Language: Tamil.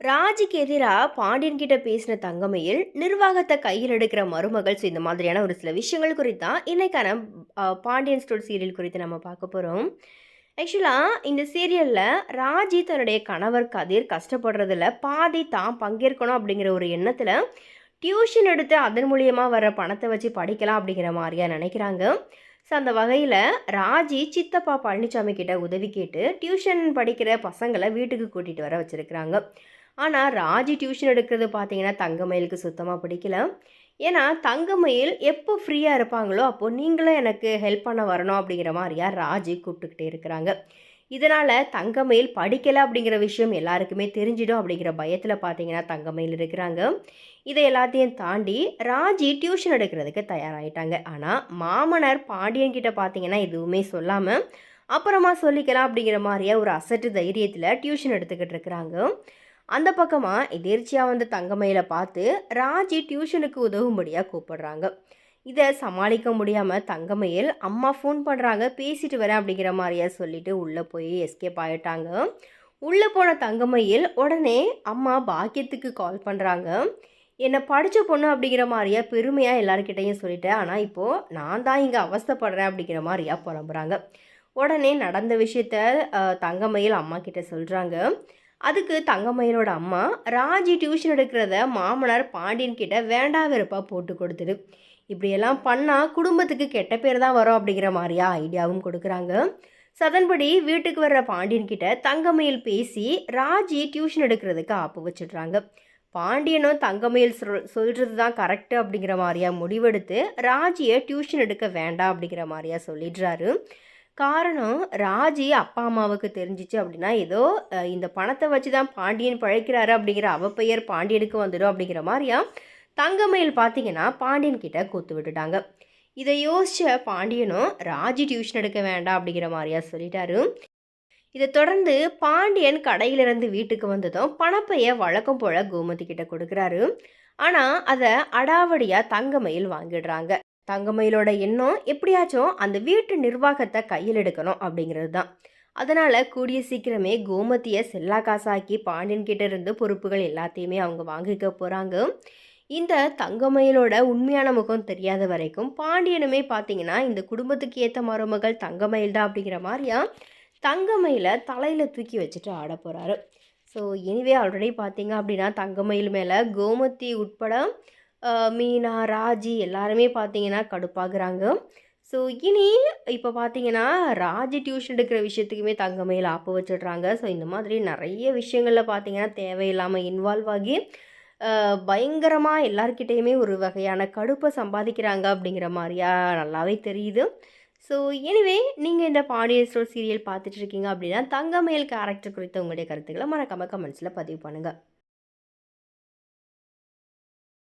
ராஜிக்கு எதிராக பாண்டியன் கிட்ட பேசின தங்கமையில் நிர்வாகத்தை கையில் எடுக்கிற மருமகள் ஸோ இந்த மாதிரியான ஒரு சில விஷயங்கள் குறித்தான் இன்றைக்கான இன்னைக்கான பாண்டியன் ஸ்டோர் சீரியல் குறித்து நம்ம பார்க்க போகிறோம் ஆக்சுவலாக இந்த சீரியலில் ராஜி தன்னுடைய கணவர் கதிர் கஷ்டப்படுறதுல பாதி தான் பங்கேற்கணும் அப்படிங்கிற ஒரு எண்ணத்தில் டியூஷன் எடுத்து அதன் மூலியமாக வர பணத்தை வச்சு படிக்கலாம் அப்படிங்கிற மாதிரியா நினைக்கிறாங்க. ஸோ அந்த வகையில் ராஜி சித்தப்பா பழனிசாமி கிட்ட உதவி கேட்டு டியூஷன் படிக்கிற பசங்களை வீட்டுக்கு கூட்டிகிட்டு வர வச்சுருக்கிறாங்க. ஆனால் ராஜி டியூஷன் எடுக்கிறது பார்த்தீங்கன்னா தங்கமயிலுக்கு சுத்தமாக பிடிக்கல. ஏன்னா தங்கமயில் எப்போ ஃப்ரீயாக இருப்பாங்களோ அப்போது நீங்களும் எனக்கு ஹெல்ப் பண்ண வரணும் அப்படிங்கிற மாதிரியா ராஜி கூப்பிட்டுக்கிட்டே இருக்கிறாங்க. இதனால் தங்கமயில் படிக்கலை அப்படிங்கிற விஷயம் எல்லாருக்குமே தெரிஞ்சிடும் அப்படிங்கிற பயத்தில் பார்த்தீங்கன்னா தங்கமயில் இருக்கிறாங்க. இதை எல்லாத்தையும் தாண்டி ராஜி டியூஷன் எடுக்கிறதுக்கு தயாராகிட்டாங்க ஆனால் மாமனார் பாண்டியன்கிட்ட பார்த்தீங்கன்னா எதுவுமே சொல்லாமல் அப்புறமா சொல்லிக்கலாம் அப்படிங்கிற மாதிரியே ஒரு அசட்டு தைரியத்தில் டியூஷன் எடுத்துக்கிட்டு இருக்கிறாங்க. அந்த பக்கமாக எதிர்ச்சியாக வந்து தங்கமயில பார்த்து ராஜி டியூஷனுக்கு உதவும்படியாக கூப்பிடுறாங்க. இதை சமாளிக்க முடியாமல் தங்கமயில் அம்மா ஃபோன் பண்ணுறாங்க பேசிட்டு வரேன் அப்படிங்கிற மாதிரியா சொல்லிட்டு உள்ளே போய் எஸ்கேப் ஆகிட்டாங்க உள்ளே போன தங்கமயில் உடனே அம்மா பாக்கியத்துக்கு கால் பண்ணுறாங்க என்னை படித்த பொண்ணு அப்படிங்கிற மாதிரியா பெருமையாக எல்லாருக்கிட்டையும் சொல்லிட்டேன் ஆனால் இப்போது நான் தான் இங்கே அவஸ்தைப்படுறேன் அப்படிங்கிற மாதிரியா புலம்புறாங்க. உடனே நடந்த விஷயத்த தங்கமையில் தங்கமயில் அம்மா கிட்ட சொல்கிறாங்க அதுக்கு தங்கமயிலோட அம்மா ராஜி டியூஷன் எடுக்கிறத மாமனார் பாண்டியன் கிட்ட வேண்டா வெறுப்பாக போட்டு கொடுத்துரு இப்படியெல்லாம் பண்ணால் குடும்பத்துக்கு கெட்ட பேர் தான் வரும் அப்படிங்கிற மாதிரியா ஐடியாவும் கொடுக்குறாங்க. சதன்படி வீட்டுக்கு வர்ற பாண்டியன் கிட்ட தங்கமயில் பேசி ராஜி டியூஷன் எடுக்கிறதுக்கு ஆப்பு வச்சிடுறாங்க. பாண்டியனும் தங்கமயில் சொல் சொல்கிறது தான் கரெக்டு அப்படிங்கிற மாதிரியா முடிவெடுத்து ராஜியை டியூஷன் எடுக்க வேண்டாம் அப்படிங்கிற மாதிரியா சொல்லிடுறாரு. காரணம் ராஜி அப்பா அம்மாவுக்கு தெரிஞ்சிச்சு அப்படின்னா ஏதோ இந்த பணத்தை வச்சு தான் பாண்டியன் பழைக்கிறாரு அப்படிங்கிற அவ பெயர் பாண்டியனுக்கு வந்துடும் அப்படிங்கிற மாதிரியா தங்கமயில் பார்த்தீங்கன்னா பாண்டியன் கிட்ட கூத்து விட்டுட்டாங்க. இதை யோசிச்ச பாண்டியனும் ராஜி டியூஷன் எடுக்க வேண்டாம் அப்படிங்கிற மாதிரியா சொல்லிட்டாரு. இதை தொடர்ந்து பாண்டியன் கடையிலிருந்து வீட்டுக்கு வந்ததும் பணப்பைய வழக்கம் போல கோமதி கிட்ட கொடுக்குறாரு. ஆனால் அதை அடாவடியாக தங்கமயில் வாங்கிடுறாங்க. தங்கமயிலோட எண்ணம் எப்படியாச்சும் அந்த வீட்டு நிர்வாகத்தை கையில் எடுக்கணும் அப்படிங்கிறது தான். அதனால் கூடிய சீக்கிரமே கோமதியை செல்லா காசாக்கி பாண்டியன்கிட்ட இருந்து பொறுப்புகள் எல்லாத்தையுமே அவங்க வாங்கிக்க போகிறாங்க இந்த தங்கமயிலோட உண்மையான முகம் தெரியாத வரைக்கும் பாண்டியனுமே பார்த்தீங்கன்னா இந்த குடும்பத்துக்கு ஏற்ற மருமகள் தங்கமயில் தான் அப்படிங்கிற மாதிரியா தங்கமயிலை தலையில் தூக்கி வச்சுட்டு ஆட போகிறாரு ஸோ எனிவே ஆல்ரெடி பார்த்தீங்க அப்படின்னா தங்கமயில் மேலே கோமதி உட்பட மீனா ராஜி எல்லாருமே பார்த்தீங்கன்னா கடுப்பாகிறாங்க. ஸோ இனி இப்போ பார்த்தீங்கன்னா ராஜி டியூஷன் எடுக்கிற விஷயத்துக்குமே தங்கமையில் ஆப்பு வச்சிடுறாங்க. ஸோ இந்த மாதிரி நிறைய விஷயங்களில் பார்த்தீங்கன்னா தேவையில்லாமல் இன்வால்வ் ஆகி பயங்கரமாக எல்லார்கிட்டேயுமே ஒரு வகையான கடுப்பை சம்பாதிக்கிறாங்க அப்படிங்கிற மாதிரியா நல்லாவே தெரியுது. ஸோ எனிவே நீங்கள் இந்த பாண்டியன் ஸ்டோர் சீரியல் பார்த்துட்ருக்கீங்க அப்படின்னா தங்கமயில் கேரக்டர் குறித்த உங்களுடைய கருத்துக்களை மறக்காமல் கமெண்ட்ஸில் பதிவு பண்ணுங்கள்